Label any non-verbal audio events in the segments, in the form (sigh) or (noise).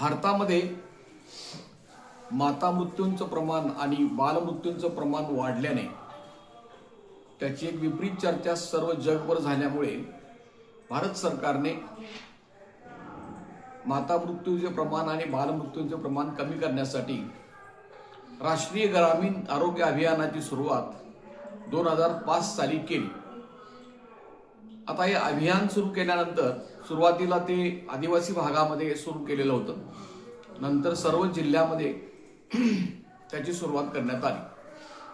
भारतामध्ये माता मृत्यूंचं प्रमाण आणि बालमृत्यूंचं प्रमाण वाढल्याने त्याची एक विपरीत चर्चा सर्व जगभर झाल्यामुळे भारत सरकारने माता मृत्यूचे प्रमाण आणि बालमृत्यूंचे प्रमाण कमी करण्यासाठी राष्ट्रीय ग्रामीण आरोग्य अभियानाची सुरुवात दोन हजार पाच साली केली. आता हे अभियान सुरू केल्यानंतर सुरुवातीला ते आदिवासी भागामध्ये सुरू केलेलं होतं. नंतर सर्व जिल्ह्यामध्ये त्याची सुरुवात करण्यात आली.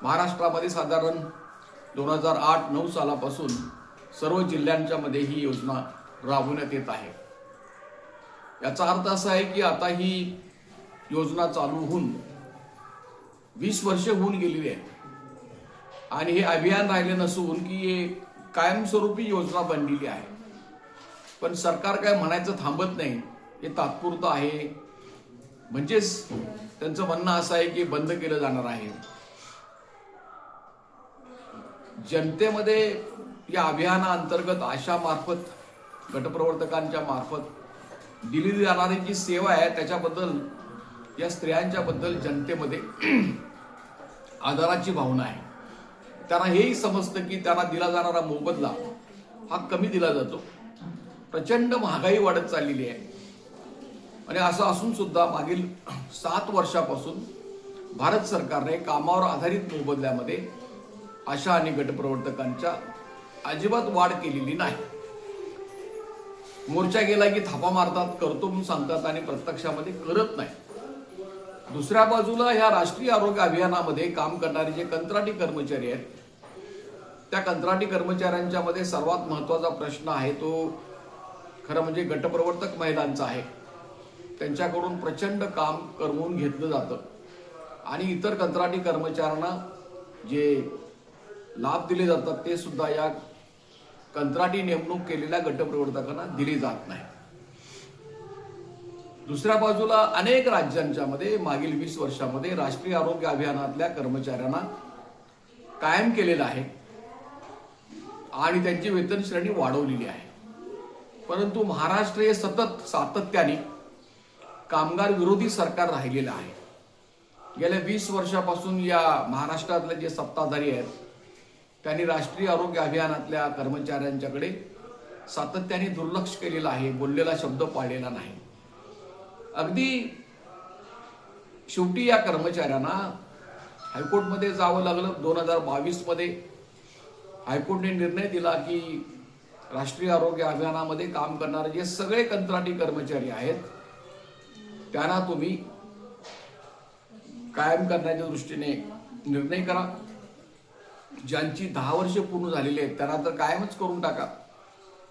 महाराष्ट्रामध्ये साधारण दोन हजार आठ नऊ सालापासून सर्व जिल्ह्यांच्या मध्ये ही योजना राबवण्यात येत आहे. याचा अर्थ असा आहे की आता ही योजना चालू होऊन वीस वर्षे होऊन गेलेली आहे. आणि हे अभियान राहिले नसून की हे कायमस्वरूपी योजना बनलेली आहे. पण सरकार काय म्हणायचं थांबत नाही. हे तात्पुरतं आहे. म्हणजेच त्यांचं म्हणणं असं आहे की बंद केलं जाणार आहे. जनतेमध्ये या अभियानाअंतर्गत आशा मार्फत गटप्रवर्तकांच्या मार्फत दिली जाणारी जी सेवा आहे त्याच्याबद्दल या स्त्रियांच्या बद्दल जनतेमध्ये आदराची भावना आहे. त्यांना हेही समजतं की त्यांना दिला जाणारा मोबदला हा कमी दिला जातो. प्रचंड महागाई वाढत चाललेली आहे. आणि असं असून सुद्धा मागील सात वर्षापासून भारत सरकारने कामावर आधारित मोबदल्यामध्ये आशा आणि गटप्रवर्तकांच्या अजिबात वाढ केलेली नाही. मोर्चा गेला की थापा मारतात करतो म्हणून सांगतात आणि प्रत्यक्षामध्ये करत नाही. दुसऱ्या बाजूला ह्या राष्ट्रीय आरोग्य अभियानामध्ये काम करणारे जे कंत्राटी कर्मचारी आहेत त्या कंत्राटी कर्मचाऱ्यांच्या मध्ये सर्वात महत्त्वाचा प्रश्न आहे तो खरं म्हणजे गटप्रवर्तक महिलांचा आहे. त्यांच्याकडून प्रचंड काम करवून घेतलं जातं. आणि इतर कंत्राटी कर्मचाऱ्यांना जे लाभ दिले जातात ते सुद्धा या कंत्राटी नेमणूक केलेल्या गटप्रवर्तकांना दिली जात नाही. दुसऱ्या बाजूला अनेक राज्यांच्या मध्ये मागील वीस वर्षामध्ये राष्ट्रीय आरोग्य अभियानातल्या कर्मचाऱ्यांना कायम केलेलं आहे आणि त्यांची वेतन श्रेणी वाढवलेली आहे. परंतु महाराष्ट्र हे सतत सातत्याने कामगार विरोधी सरकार राहिलेलं आहे. गेल्या वीस वर्षापासून या महाराष्ट्रातले जे सत्ताधारी आहेत त्यांनी राष्ट्रीय आरोग्य अभियानातल्या कर्मचाऱ्यांच्याकडे सातत्याने दुर्लक्ष केलेलं आहे बोललेला शब्द पाळलेला नाही. अगदी शेवटी या कर्मचाऱ्यांना हायकोर्टमध्ये जावं लागलं. दोन हजार बावीसमध्ये हायकोर्टने निर्णय दिला की राष्ट्रीय आरोग्य अभियानामध्ये काम करणारे जे सगळे कंत्राटी कर्मचारी आहेत त्यांना तुम्ही कायम करण्याच्या दृष्टीने निर्णय करा. ज्यांची दहा वर्षे पूर्ण झालेली आहेत त्यांना तर कायमच करून टाका.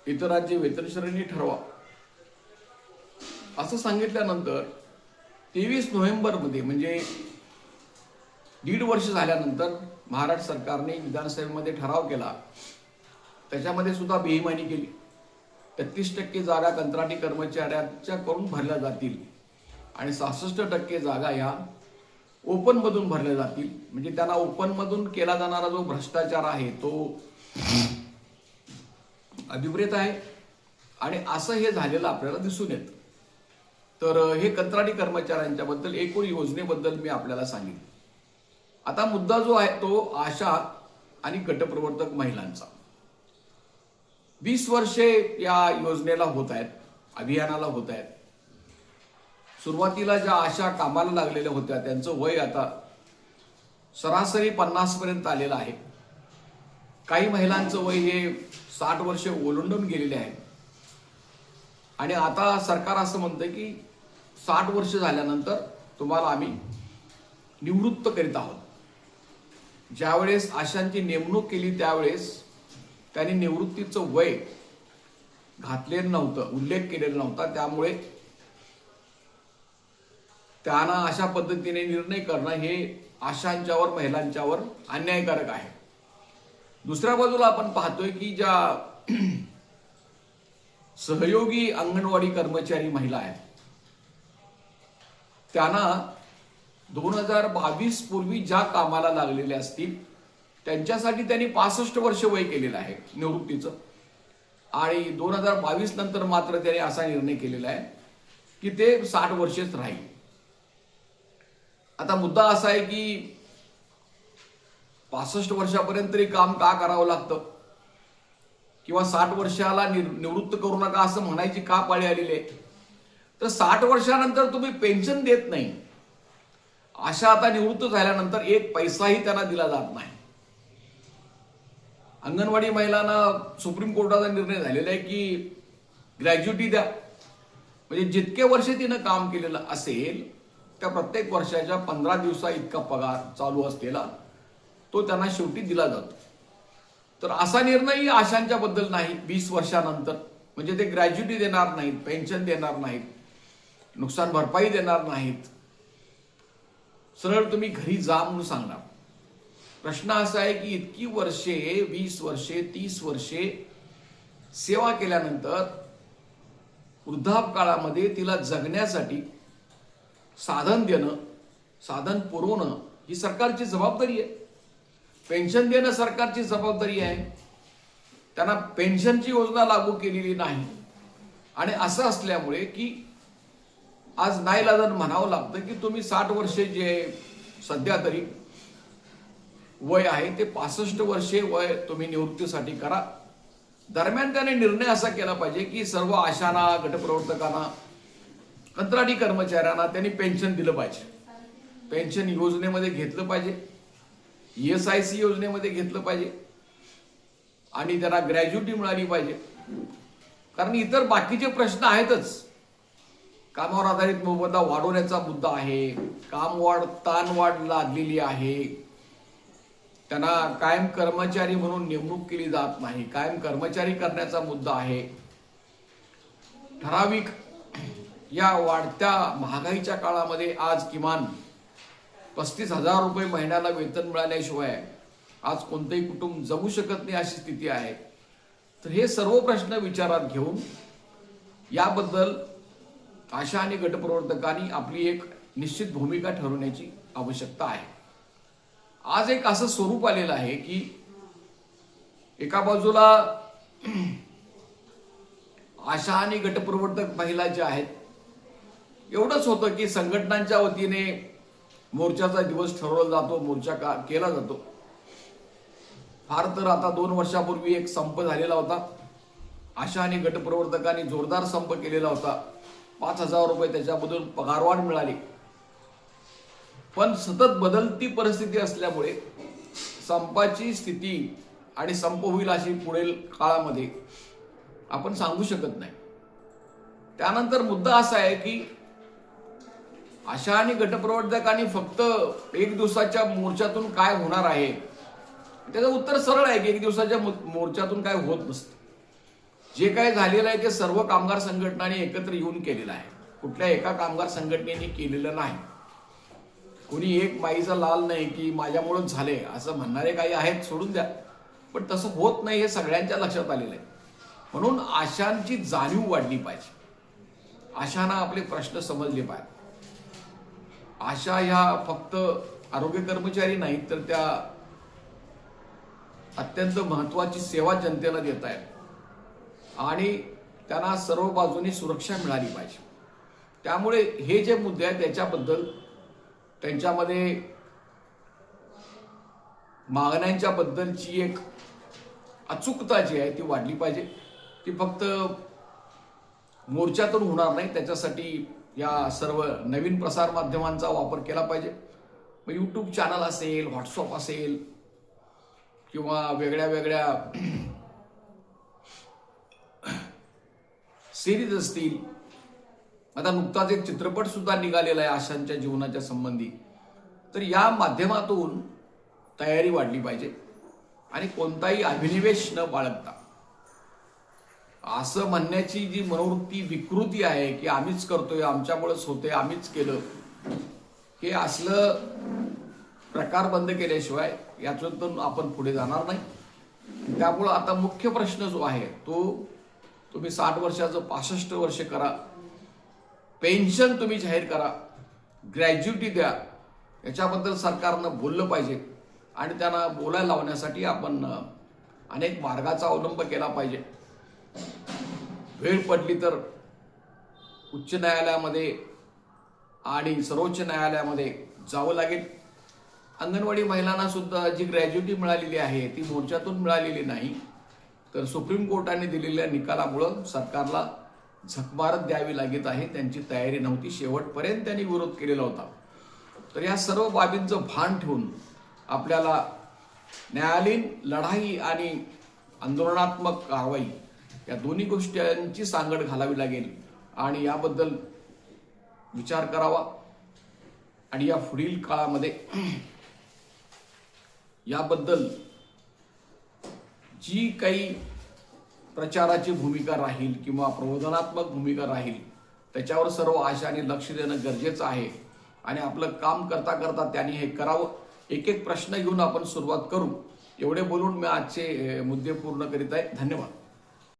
इतरांची वेतनश्रेणी ठरवा. असं सांगितल्यानंतर तेवीस नोव्हेंबरमध्ये म्हणजे दीड वर्ष झाल्यानंतर महाराष्ट्र सरकारने विधानसभेमध्ये ठराव केला. त्याच्यामध्ये सुद्धा बेईमानी केली. तेहतीस टक्के जागा कंत्राटी कर्मचाऱ्यांच्या करून भरल्या जातील आणि सहासष्ट टक्के जागा ह्या ओपनमधून भरल्या जातील. म्हणजे त्यांना ओपनमधून केला जाणारा जो भ्रष्टाचार आहे तो अभिप्रेत आहे आणि असं हे झालेलं आपल्याला दिसून येतं. तर हे कंत्राटी कर्मचाऱ्यांच्याबद्दल एकूण योजनेबद्दल मी आपल्याला सांगितलं. आता मुद्दा जो आहे तो आशा आणि गटप्रवर्तक महिलांचा. वीस वर्षे या योजनेला होत आहेत अभियानाला होत आहेत. सुरुवातीला ज्या आशा कामाला लागलेल्या होत्या त्यांचं वय आता सरासरी पन्नास पर्यंत आलेलं आहे. काही महिलांचं वय हे साठ वर्षे ओलांडून गेलेले आहे. आणि आता सरकार असं म्हणतं की साठ वर्ष झाल्यानंतर तुम्हाला आम्ही निवृत्त करीत आहोत. ज्यावेळेस आशांची नेमणूक केली त्यावेळेस त्यांनी निवृत्तीचं वय घातलेलं नव्हतं उल्लेख केलेला नव्हता. त्यामुळे त्यांना अशा पद्धतीने निर्णय करणं हे आशांच्यावर महिलांच्यावर अन्यायकारक आहे. दुसऱ्या बाजूला आपण पाहतोय की ज्या सहयोगी अंगणवाडी कर्मचारी महिला आहेत. त्यांना दोन हजार बावीस पूर्वी ज्या कामाला लागलेल्या असतील त्यांच्यासाठी त्यांनी पासष्ट वर्ष वय केलेलं आहे निवृत्तीचं. आणि दोन हजार बावीस नंतर मात्र त्याने असा निर्णय केलेला आहे की ते साठ वर्षेच राहील. आता मुद्दा असा आहे की पासष्ट वर्षापर्यंत तरी काम का करावं लागतं? किंवा साठ वर्षाला निर- निवृत्त करू नका असं म्हणायची का पाळी आलेली आहे. तर साठ वर्षानंतर तुम्ही पेन्शन देत नाही. अशा आता निवृत्त झाल्यानंतर एक पैसाही त्यांना दिला जात नाही. अंगणवाडी महिलांना सुप्रीम कोर्टाचा निर्णय झालेला आहे की ग्रॅज्युटी द्या. म्हणजे जितके वर्ष तिनं काम केलेलं असेल त्या प्रत्येक वर्षाच्या पंधरा दिवसा इतका पगार चालू असलेला तो त्यांना शेवटी दिला जातो. तर असा निर्णय आशांच्या बद्दल नाही. वीस वर्षानंतर. म्हणजे ते ग्रॅज्युटी देणार नाहीत पेन्शन देणार नाहीत नुकसान भरपाई देणार नाहीत. सरळ तुम्ही घरी जा म्हणून सांगणार. प्रश्न असा आहे की इतकी वर्षे वीस वर्षे तीस वर्षे सेवा केल्यानंतर वृद्धापकाळामध्ये तिला जगण्यासाठी साधन देणं साधन पुरवणं ही सरकारची जबाबदारी आहे. पेन्शन देणं सरकारची जबाबदारी आहे. त्यांना पेन्शनची योजना लागू केलेली नाही. आणि असं असल्यामुळे की आज नाईलाजन म्हणावं लागतं की तुम्ही साठ वर्षे जे सध्या तरी वय आहे ते पासष्ट वर्षे वय तुम्ही निवृत्तीसाठी करा. दरम्यान त्याने निर्णय असा केला पाहिजे की सर्व आशांना गटप्रवर्तकांना कंत्राटी कर्मचाऱ्यांना त्यांनी पेन्शन दिलं पाहिजे. पेन्शन योजनेमध्ये घेतलं पाहिजे. ई एस आय सी योजनेमध्ये घेतलं पाहिजे. आणि त्यांना ग्रॅज्युटी मिळाली पाहिजे. कारण इतर बाकीचे प्रश्न आहेतच. कामावर आधारित मोबदला वाढवण्याचा मुद्दा आहे. काम वाढ ताण वाढ लादलेली आहे. त्यांना कायम कर्मचारी म्हणून नेमणूक केली जात नाही. कायम कर्मचारी करण्याचा मुद्दा आहे. ठराविक या वाढत्या महागाईच्या काळामध्ये आज किमान पस्तीस हजार रुपये महिन्याला वेतन मिळाल्याशिवाय आज कोणतंही कुटुंब जगू शकत नाही अशी स्थिती आहे. तर हे सर्व प्रश्न विचारात घेऊन याबद्दल आशा आणि गटप्रवर्तकांनी आपली एक निश्चित भूमिका ठरवण्याची आवश्यकता आहे. आज एक असं स्वरूप आलेलं आहे की एका बाजूला आशा आणि गटप्रवर्तक महिला ज्या आहेत एवढंच होतं की संघटनांच्या वतीने मोर्चाचा दिवस ठरवला जातो मोर्चा का केला जातो. फार तर आता दोन वर्षापूर्वी एक संप झालेला होता. आशा आणि गटप्रवर्तकांनी जोरदार संप केलेला होता. पाच हजार रुपये त्याच्यामधून पगारवाढ मिळाली. पण सतत बदलती परिस्थिती असल्यामुळे संपाची स्थिती आणि संप होईल अशी पुढील काळामध्ये आपण सांगू शकत नाही. त्यानंतर मुद्दा असा आहे की आशा आणि गटप्रवर्तकांनी फक्त एक दिवसाच्या मोर्चातून काय होणार आहे? त्याचं उत्तर सरळ आहे की एक दिवसाच्या मो- मोर्चातून काय होत नसतं. जे काय झालेलं आहे ते सर्व कामगार संघटनांनी एकत्र येऊन केलेलं आहे. कुठल्या एका कामगार संघटनेने केलेलं नाही. कोणी एक माईचा लाल नाही की माझ्यामुळेच झाले असं म्हणणारे काही आहेत सोडून द्या. पण तसं होत नाही हे सगळ्यांच्या लक्षात आलेलं आहे. म्हणून आशांची जाणीव वाढली पाहिजे. आशांना आपले प्रश्न समजले पाहिजे. आशा ह्या फक्त आरोग्य कर्मचारी नाहीत तर त्या अत्यंत महत्वाची सेवा जनतेला देत आहेत आणि त्यांना सर्व बाजूने सुरक्षा मिळाली पाहिजे. त्यामुळे हे जे मुद्दे आहेत त्याच्याबद्दल त्यांच्यामध्ये मागण्यांच्या बद्दलची एक अचूकता जी आहे ती वाढली पाहिजे. ती फक्त मोर्चातून होणार नाही त्याच्यासाठी या सर्व नवीन प्रसार माध्यमांचा वापर केला पाहिजे. मग यूट्यूब चॅनल असेल व्हॉट्सअप असेल किंवा वेगळ्या वेगळ्या (clears throat) सिरीज असतील. आता नुकताच एक चित्रपट सुद्धा निघालेला आहे आशांच्या जीवनाच्या संबंधी. तर या माध्यमातून तयारी वाढली पाहिजे. आणि कोणताही अभिनिवेश न बाळगता. असं म्हणण्याची जी मनोवृत्ती विकृती आहे की आम्हीच करतोय आमच्यामुळेच होते आम्हीच केलं हे असलं प्रकार बंद केल्याशिवाय याच्यातून आपण पुढे जाणार नाही. त्यामुळं आता मुख्य प्रश्न जो आहे तो तुम्ही साठ वर्षाचं पासष्ट वर्ष करा. पेन्शन तुम्ही जाहीर करा. ग्रॅज्युटी द्या. याच्याबद्दल सरकारनं बोललं पाहिजे आणि त्यांना बोलायला लावण्यासाठी आपण अनेक मार्गाचा अवलंब केला पाहिजे. वेळ पडली तर उच्च न्यायालयामध्ये आणि सर्वोच्च न्यायालयामध्ये जावं लागेल. अंगणवाडी महिलांना सुद्धा जी ग्रॅज्युटी मिळालेली आहे ती मोर्चातून मिळालेली नाही. तर सुप्रीम कोर्टाने दिलेल्या निकालामुळं सरकारला झकमारत द्यावी लागत आहे. त्यांची तयारी नव्हती. शेवटपर्यंत त्यांनी विरोध केलेला होता. तर या सर्व बाबींचं भान ठेवून आपल्याला न्यायालयीन लढाई आणि आंदोलनात्मक कारवाई या दोन्ही गोष्टींची सांगड घालावी लागेल. आणि याबद्दल विचार करावा. आणि या पुढील काळामध्ये याबद्दल जी काही प्रचाराची भूमिका राहील किंवा प्रबोधनात्मक भूमिका राहील त्याच्यावर सर्व आशाने लक्ष देणं गरजेचं आहे. आणि आपलं काम करता करता त्यांनी हे करावं. एक एक प्रश्न घेऊन आपण सुरुवात करू. एवढे बोलून मी आजचे मुद्दे पूर्ण करीत आहे. धन्यवाद.